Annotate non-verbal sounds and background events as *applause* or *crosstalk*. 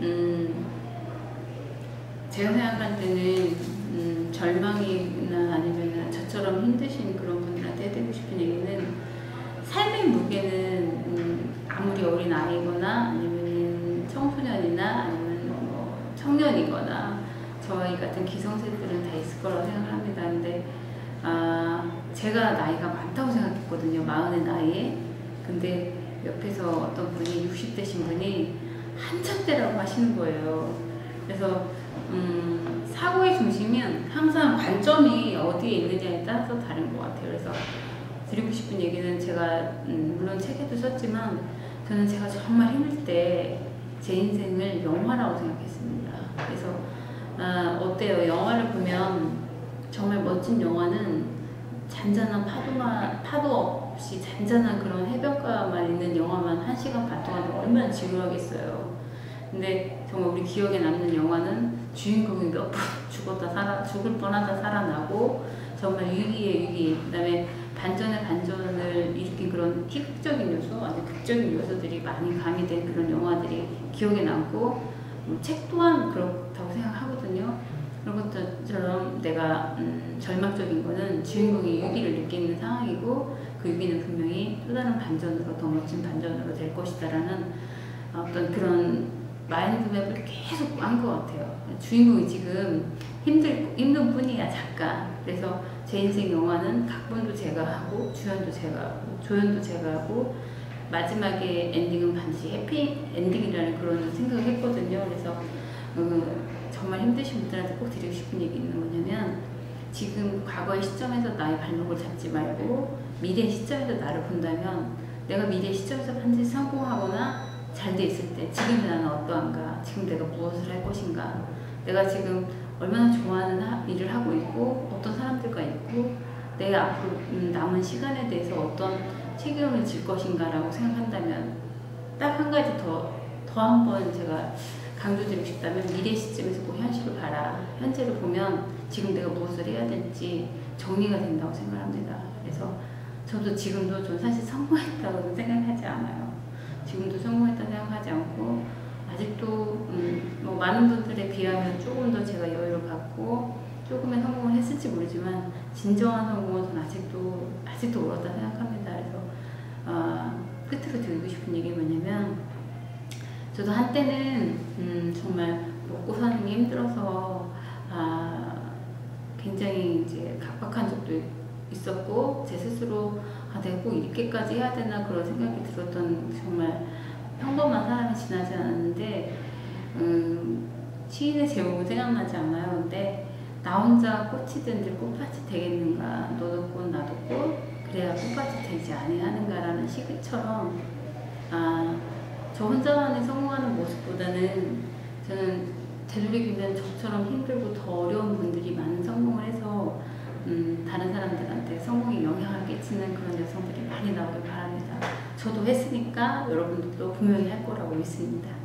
음, 제가 생각할 때는 음, 절망이나 아니면 저처럼 힘드신 그런 분들한테 해드리고 싶은 얘기는 삶의 무게는 음, 아무리 어린 아이거나 아니면 청소년이나 아니면 뭐 청년이거나 저희 같은 기성세들은 다 있을 거라고 생각을 합니다. 근데 아, 제가 나이가 많다고 생각했거든요. 마흔의 나이에. 근데 옆에서 어떤 분이 60대신 분이 한참 때라고 하시는 거예요. 그래서 음, 사고의 중심은 항상 관점이 어디에 있느냐에 따라서 다른 것 같아요. 그래서 드리고 싶은 얘기는 제가 음, 물론 책에도 썼지만 저는 제가 정말 힘들 때 제 인생을 영화라고 생각했습니다. 그래서 아, 어때요? 영화를 보면 정말 멋진 영화는 잔잔한 파도만 파도 없이 잔잔한 그런 해변가만 있는 영화만 한 시간 반 동안 얼마나 지루하겠어요. 근데 정말 우리 기억에 남는 영화는 주인공이 몇 번 *laughs* 죽었다 살아 죽을 뻔하다 살아나고 정말 위기에 위기 그다음에 반전에 반전을 일으킨 그런 희극적인 요소 아주 극적인 요소들이 많이 가미된 그런 영화들이 기억에 남고 음, 책 또한 그렇다고 생각하거든요. 그런 것처럼 내가 음, 절망적인 거는 주인공이 위기를 느끼는 상황이고 그 위기는 분명히 또 다른 반전으로 더 멋진 반전으로 될 것이다라는 어떤 그런 마인드맵을 계속 한 것 같아요. 주인공이 지금 힘들 힘든 뿐이야 작가. 그래서 제 인생 영화는 각본도 제가 하고 주연도 제가 하고 조연도 제가 하고 마지막에 엔딩은 반드시 해피 엔딩이라는 그런 생각을 했거든요. 그래서 음, 정말 힘드신 분들한테 꼭 드리고 싶은 얘기는 뭐냐면 지금 과거의 시점에서 나의 발목을 잡지 말고 미래 시점에서 나를 본다면 내가 미래 시점에서 반드시 성공하거나 잘 돼 있을 때 지금 나는 어떠한가 지금 내가 무엇을 할 것인가 내가 지금 얼마나 좋아하는 하, 일을 하고 있고 어떤 사람들과 있고 내 앞으로 음, 남은 시간에 대해서 어떤 책임을 질 것인가라고 생각한다면 딱 한 가지 더 더 한 번 제가 강조드리고 싶다면 미래 시점에서 그 현실을 봐라. 현재를 보면 지금 내가 무엇을 해야 될지 정리가 된다고 생각합니다. 그래서 저도 지금도 전 사실 성공했다고 생각하지 않아요. 지금도 성공했다 생각하지 않고 아직도 음, 뭐 많은 분들에 비하면 조금 더 제가 여유를 갖고 조금의 성공을 했을지 모르지만 진정한 성공은 전 아직도 아직도 멀었다 생각합니다. 그래서 어, 끝으로 드리고 싶은 얘기 뭐냐면 저도 한때는 음, 정말 먹고 사는 게 힘들어서 아, 굉장히 이제 각박한 적도 있었고 제 스스로 아, 내가 꼭 이렇게까지 해야 되나 그런 생각이 들었던 정말 평범한 사람이 지나지 않았는데 음, 시인의 제목은 생각나지 않아요. 근데 나 혼자 꽃이 된들 꽃밭이 되겠는가 너도 꽃 나도 꽃 그래야 꽃밭이 되지 아니하는가라는 시그처럼 아, 저 혼자만이 성공하는 모습보다는 저는 되돌이기면 저처럼 힘들고 더 어려운 분들이 많은 성공을 해서 음, 다른 사람들한테 성공에 영향을 끼치는 그런 여성들이 많이 나오길 바랍니다. 저도 했으니까 여러분들도 분명히 할 거라고 믿습니다.